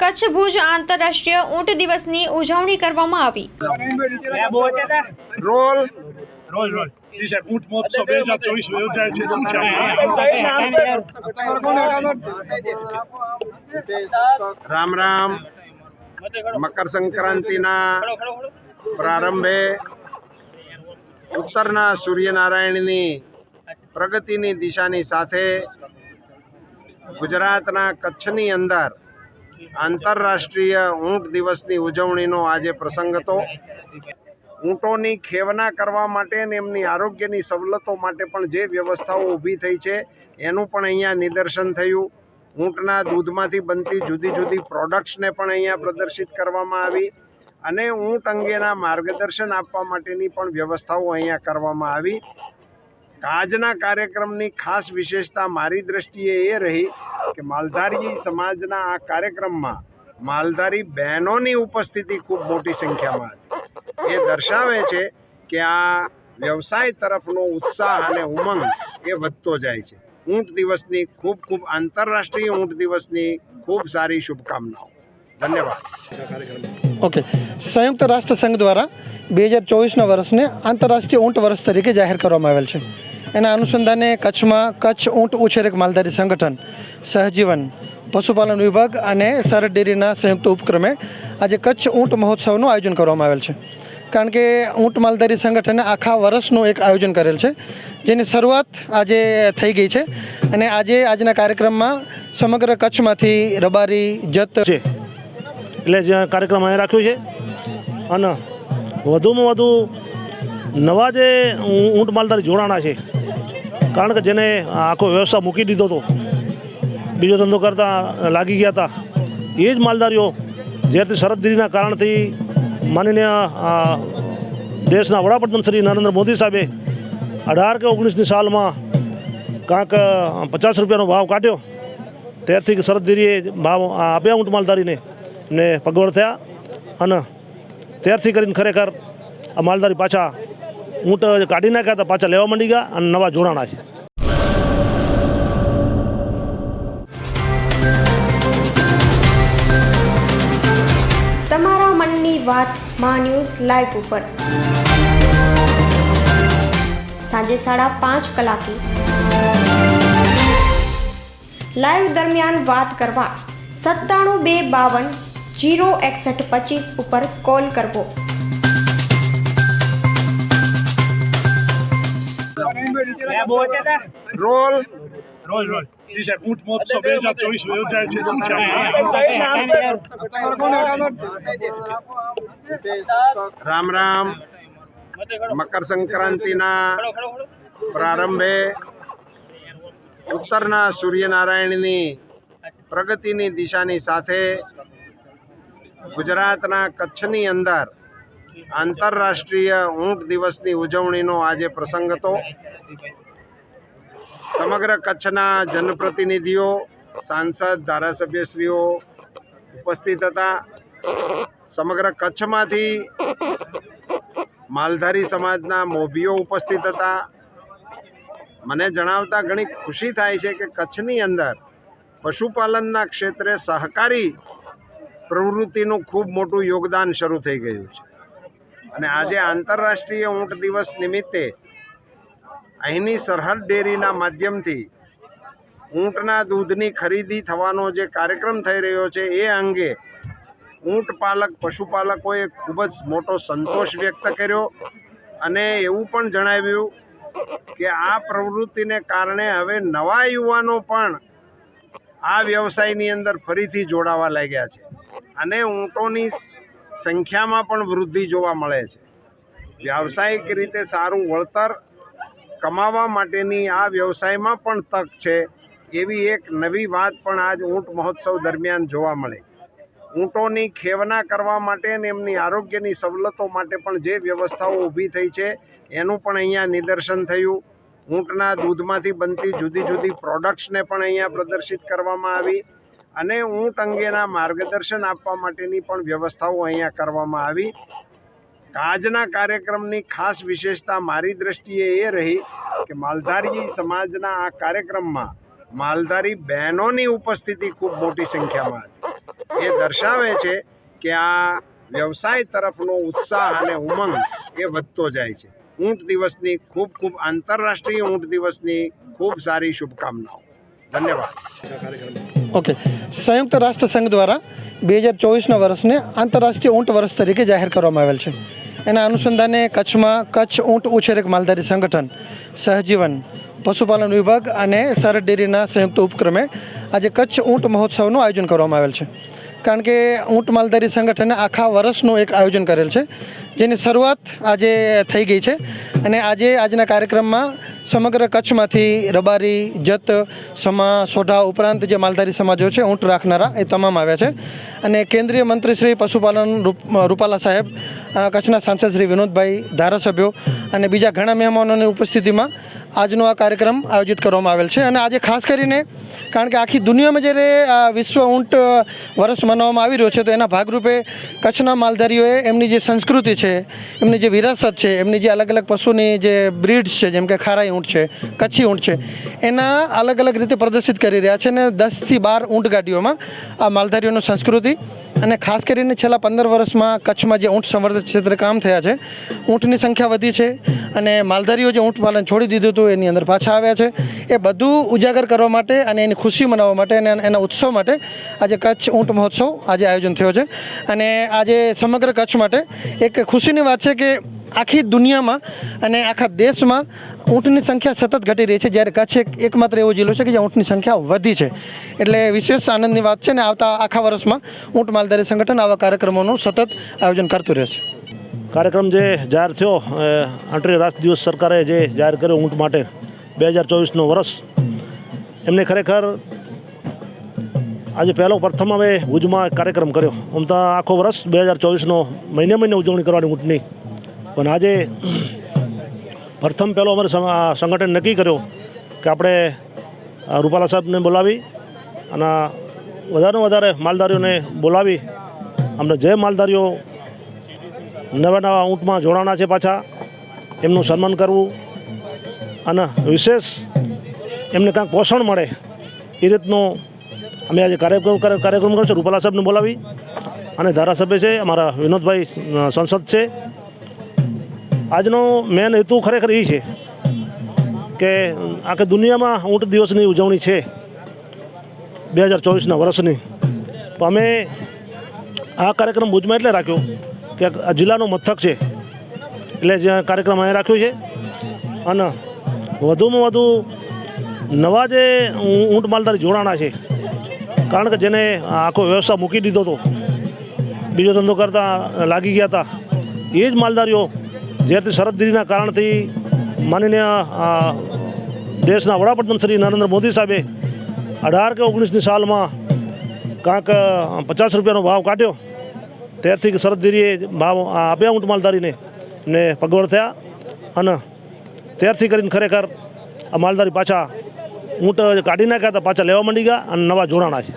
કચ્છ ભુજ આંતરરાષ્ટ્રીય ઊંટ દિવસની ઉજવણી કરવામાં આવી. રોલ. Roll roll. ઊંટ મહોત્સવ બે હજાર ચોવીસ યોજાય છે રામ રામ. મકર સંક્રાંતિના પ્રારંભે ઉત્તરના સૂર્યનારાયણની પ્રગતિની દિશાની સાથે ગુજરાતના કચ્છની અંદર આંતરરાષ્ટ્રીય ઊંટ દિવસની ઉજવણીનો આજે પ્રસંગ હતો. ઊંટોની ખેવના કરવા માટે અને એમની આરોગ્યની સવલતો માટે પણ જે વ્યવસ્થાઓ ઊભી થઈ છે, એનું પણ અહીંયા નિદર્શન થયું. ઊંટના દૂધમાંથી બનતી જુદી જુદી પ્રોડક્ટ્સને પણ અહીંયા પ્રદર્શિત કરવામાં આવી અને ઊંટ અંગેના માર્ગદર્શન આપવા માટેની પણ વ્યવસ્થાઓ અહીંયા કરવામાં આવી. આજના કાર્યક્રમની ખાસ વિશેષતા મારી દ્રષ્ટિએ એ રહી કે માલધારી સમાજના આ કાર્યક્રમમાં માલધારી બહેનોની ઉપસ્થિતિ ખૂબ મોટી સંખ્યામાં હતી. એ દર્શાવે છે કે આ વ્યવસાય તરફનો ઉત્સાહ અને ઉમંગ એ વધતો જાય છે. ઊંટ દિવસની ખૂબ ખૂબ આંતરરાષ્ટ્રીય ઊંટ દિવસની ખૂબ સારી શુભકામનાઓ. ધન્યવાદ. ઓકે સંયુક્ત રાષ્ટ્ર સંઘ દ્વારા બે હજાર ચોવીસના વર્ષને આંતરરાષ્ટ્રીય ઊંટ વર્ષ તરીકે જાહેર કરવામાં આવેલ છે. એના અનુસંધાને કચ્છમાં કચ્છ ઊંટ ઉછેરક માલધારી સંગઠન, સહજીવન, પશુપાલન વિભાગ અને સરહદ ડેરીના સંયુક્ત ઉપક્રમે આજે કચ્છ ઊંટ મહોત્સવનું આયોજન કરવામાં આવેલ છે. કારણ કે ઊંટ માલધારી સંગઠને આખા વર્ષનું એક આયોજન કરેલ છે, જેની શરૂઆત આજે થઈ ગઈ છે અને આજે આજના કાર્યક્રમમાં સમગ્ર કચ્છમાંથી રબારી, જત છે. એટલે કાર્યક્રમ અહીં રાખ્યો છે અને વધુમાં વધુ નવા જે ઊંટ માલધારી જોડાણા છે, કારણ કે જેને આખો વ્યવસાય મૂકી દીધો હતો, બીજો ધંધો કરતા લાગી ગયા હતા, એ જ માલધારીઓ જ્યારથી શરદગીરીના કારણથી માનીને દેશના વડાપ્રધાન શ્રી નરેન્દ્ર મોદી સાહેબે અઢાર કે ઓગણીસની સાલમાં કાંક પચાસ રૂપિયાનો ભાવ કાઢ્યો. ત્યારથી શરદગીરીએ ભાવ આપ્યા ઊંટ માલધારીને ને પગવડ થયા અને ત્યારથી કરીને ખરેખર આ માલધારી પાછા ઊંટ કાઢી નાખ્યા હતા, પાછા લેવા માંડી ગયા અને નવા જોડાણા છે તમારા મનની વાત મા ન્યૂઝ લાઈવ ઉપર. સાંજે સાડા પાંચ કલાકે. લાઈવ દરમિયાન વાત કરવા સત્તાણું બે બાવન જીરો એકસઠ પચીસ ઉપર કોલ કરવો. રોલ રોલ રોલ જી સાહેબ ઊંટ મહોત્સવ બે હજાર ચોવીસ યોજાય છે શું છે રામ રામ મકર સંક્રાંતિના પ્રારંભે ઉત્તરના સૂર્યનારાયણની પ્રગતિની દિશાની સાથે ગુજરાતના કચ્છની અંદર આંતરરાષ્ટ્રીય ઊંટ દિવસની ઉજવણીનો આજે પ્રસંગ હતો સમગ્ર કચ્છના જનપ્રતિનિધિઓ, સાંસદ, ધારાસભ્યશ્રીઓ ઉપસ્થિત હતા. સમગ્ર કચ્છમાંથી માલધારી સમાજના મોભીઓ ઉપસ્થિત હતા. મને જણાવતા ઘણી ખુશી થાય છે કે કચ્છની અંદર પશુપાલનના ક્ષેત્રે સહકારી પ્રવૃત્તિનું ખૂબ મોટું યોગદાન શરૂ થઈ ગયું છે. અને આજે આંતરરાષ્ટ્રીય ઊંટ દિવસ નિમિત્તે અહીંની સરહદ ડેરીના માધ્યમથી ઊંટના દૂધની ખરીદી થવાનો જે કાર્યક્રમ થઈ રહ્યો છે, એ અંગે ઊંટ પાલક, પશુપાલકોએ ખૂબ જ મોટો સંતોષ વ્યક્ત કર્યો અને એવું પણ જણાવ્યું કે આ પ્રવૃત્તિને કારણે હવે નવા યુવાનો પણ આ વ્યવસાયની અંદર ફરીથી જોડાવા લાગ્યા છે અને ઊંટોની સંખ્યામાં પણ વૃદ્ધિ જોવા મળે છે. વ્યાવસાયિક રીતે સારું વળતર કમાવા માટેની આ વ્યવસાયમાં પણ તક છે, એવી એક નવી વાત પણ આજ ઊંટ મહોત્સવ દરમિયાન જોવા મળે. ઊંટોની ખેવના કરવા માટે અને એમની આરોગ્યની સવલતો માટે પણ જે વ્યવસ્થાઓ ઊભી થઈ છે, એનું પણ અહીંયા નિદર્શન થયું. ઊંટના દૂધમાંથી બનતી જુદી જુદી પ્રોડક્ટ્સને પણ અહીંયા પ્રદર્શિત કરવામાં આવી અને ઊંટ અંગેના માર્ગદર્શન આપવા માટેની પણ વ્યવસ્થાઓ અહીંયા કરવામાં આવી. આજના કાર્યક્રમની ખાસ વિશેષતા મારી દ્રષ્ટિએ એ રહી કે માલધારી સમાજના આ કાર્યક્રમમાં માલધારી બહેનોની ઉપસ્થિતિ ખૂબ મોટી સંખ્યામાં હતી. એ દર્શાવે છે કે આ વ્યવસાય તરફનો ઉત્સાહ અને ઉમંગ એ વધતો જાય છે. ઊંટ દિવસની ખૂબ ખૂબ આંતરરાષ્ટ્રીય ઊંટ દિવસની ખૂબ સારી શુભકામનાઓ. ધન્યવાદ. ઓકે. સંયુક્ત રાષ્ટ્ર સંઘ દ્વારા બે હજાર ચોવીસના વર્ષને આંતરરાષ્ટ્રીય ઊંટ વર્ષ તરીકે જાહેર કરવામાં આવેલ છે. એના અનુસંધાને કચ્છમાં કચ્છ ઊંટ ઉછેરક માલધારી સંગઠન, સહજીવન, પશુપાલન વિભાગ અને સરહદ ડેરીના સંયુક્ત ઉપક્રમે આજે કચ્છ ઊંટ મહોત્સવનું આયોજન કરવામાં આવેલ છે. કારણ કે ઊંટ માલધારી સંગઠને આખા વર્ષનું એક આયોજન કરેલ છે, જેની શરૂઆત આજે થઈ ગઈ છે અને આજે આજના કાર્યક્રમમાં સમગ્ર કચ્છમાંથી રબારી, જત, સમા, સોઢા ઉપરાંત જે માલધારી સમાજો છે, ઊંટ રાખનારા એ તમામ આવ્યા છે. અને કેન્દ્રીય મંત્રી શ્રી પશુપાલન રૂપ રૂપાલા સાહેબ કચ્છના સાંસદ શ્રી વિનોદભાઈ ધારાસભ્યો અને બીજા ઘણા મહેમાનોની ઉપસ્થિતિમાં આજનો આ કાર્યક્રમ આયોજિત કરવામાં આવેલ છે. અને આજે ખાસ કરીને, કારણ કે આખી દુનિયામાં જ્યારે વિશ્વ ઊંટ વર્ષ મનાવવામાં આવી રહ્યો છે, તો એના ભાગરૂપે કચ્છના માલધારીઓએ એમની જે સંસ્કૃતિ છે, એમની જે વિરાસત છે, એમની જે અલગ અલગ પશુની જે બ્રીડ્સ છે, જેમ કે ખારાઈ ઊંટ છે, કચ્છી ઊંટ છે. એના અલગ અલગ રીતે પ્રદર્શિત કરી રહ્યા છે અને દસથી બાર ઊંટ ગાડીઓમાં આ માલધારીઓની સંસ્કૃતિ અને ખાસ કરીને છેલ્લા પંદર વર્ષમાં કચ્છમાં જે ઊંટ સંવર્ધન ક્ષેત્રે કામ થયા છે, ઊંટની સંખ્યા વધી છે અને માલધારીઓ જે ઊંટ પાલન છોડી દીધું હતું એની અંદર પાછા આવ્યા છે. એ બધું ઉજાગર કરવા માટે અને એની ખુશી મનાવવા માટે અને એના ઉત્સવ માટે આજે કચ્છ ઊંટ મહોત્સવ આજે આયોજન થયો છે. અને આજે સમગ્ર કચ્છ માટે એક ખુશીની વાત છે કે આખી દુનિયામાં અને આખા દેશમાં ઊંટની સંખ્યા સતત ઘટી રહી છે. જ્યારે કચ્છ એક એકમાત્ર એવો જિલ્લો છે કે જ્યાં ઊંટની સંખ્યા વધી છે. એટલે વિશેષ આનંદની વાત છે ને આવતા આખા વર્ષમાં ઊંટ માલધારી સંગઠન આવા કાર્યક્રમોનું સતત આયોજન કરતું રહેશે. કાર્યક્રમ જે જાહેર થયો આંતરિક રાષ્ટ્ર દિવસ સરકારે જે જાહેર કર્યો ઊંટ માટે બે હજાર ચોવીસનો વર્ષ, એમને ખરેખર આજે પહેલો પ્રથમ હવે ભુજમાં કાર્યક્રમ કર્યો. આમ તો આખો વર્ષ બે હજાર ચોવીસનો મહિને મહિને ઉજવણી કરવાની ઊંટની. પણ આજે પ્રથમ પહેલો અમારે સંગઠન નક્કી કર્યો કે આપણે રૂપાલા સાહેબને બોલાવી અને વધારે વધારે માલધારીઓને બોલાવી. અમને જે માલધારીઓ નવા નવા ઊંટમાં જોડાણા છે પાછા, એમનું સન્માન કરવું અને વિશેષ એમને કાંઈક પોષણ મળે એ રીતનો અમે આજે કાર્યક્રમ કાર્યક્રમ કર્યો રૂપાલા સાહેબને બોલાવી અને ધારાસભ્ય છે, અમારા વિનોદભાઈ સંસદ છે. આજનો મેન હેતુ ખરેખર એ છે કે આખી દુનિયામાં ઊંટ દિવસની ઉજવણી છે બે હજાર ચોવીસના વર્ષની તો અમે આ કાર્યક્રમ ભુજમાં એટલે રાખ્યો કે આ જિલ્લાનું મથક છે. એટલે જે કાર્યક્રમ અહીં રાખ્યો છે. અને વધુમાં વધુ નવા જે ઊંટ માલધારી જોડાણા છે. કારણ કે જેને આખો વ્યવસાય મૂકી દીધો હતો. બીજો ધંધો કરતા લાગી ગયા હતા. એ જ માલધારીઓ જ્યારથી શરદગીરીના કારણથી માનીને દેશના વડાપ્રધાન શ્રી નરેન્દ્ર મોદી સાહેબે અઢાર કે ઓગણીસની સાલમાં કાંક પચાસ રૂપિયાનો ભાવ કાઢ્યો. ત્યારથી શરદગીરીએ ભાવ આપ્યા ઊંટ માલધારીને ને પગવડ થયા અને ત્યારથી કરીને ખરેખર આ માલધારી પાછા ઊંટ કાઢી નાખ્યા હતા, પાછા લેવા માંડી ગયા અને નવા જોડાણા છે